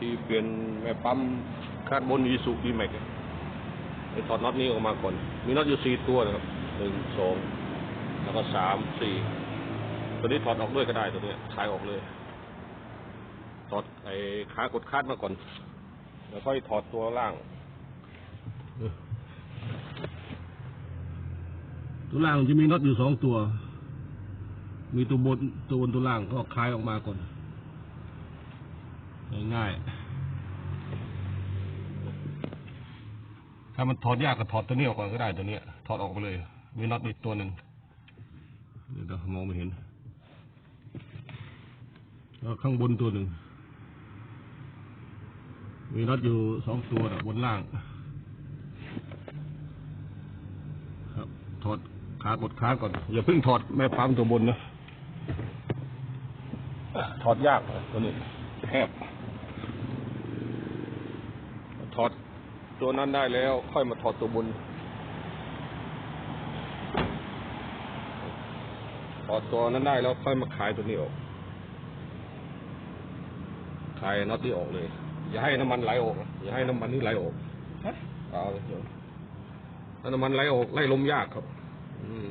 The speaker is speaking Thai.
ที่เปลี่ยนแม่ปั๊มคาดบนยีสุดีแม็กไอ้ถอดน็อตนี้ออกมาก่อน มีน็อตอยู่สี่ตัวนะครับหนึ่งสองแล้วก็สามสี่ตัวนี้ถอดออกด้วยก็ได้ตัวเนี้ยขายออกเลย ถอดไอ้ขากดคาดมาก่อน แล้วค่อยถอดตัวล่างตัวล่างจะมีน็อตอยู่สองตัว มีตัวบนตัวบนตัวล่างก็คลายออกมาก่อน ง่ายๆ ถ้ามันถอดยากก็ถอดตัวนี้ออกก่อนก็ได้ตัวเนี้ยถอดออกไปเลยมีน็อตอีกตัวหนึ่งเดี๋ยวมองไม่เห็นแล้วข้างบนตัวหนึ่งมีน็อตอยู่สองตัวนะบนล่าง ครับ ถอดขากดคางก่อน อย่าเพิ่งถอดแม่ปั๊มตัวบนนะถอดยากตัวนี้แคบถอด ตัวนั้นได้แล้ว ค่อยมาถอดตัวบนถอดตัวนั้นได้แล้วค่อยมาขายตัวนี้ออก ขายน็อตนี้ออกเลย อย่าให้น้ำมันไหลออกนะอย่าให้น้ำมันนี่ไหลออกเอาเลยเดี๋ยวถ้าน้ำมันไหลออกไล่ลมยากครับ อืม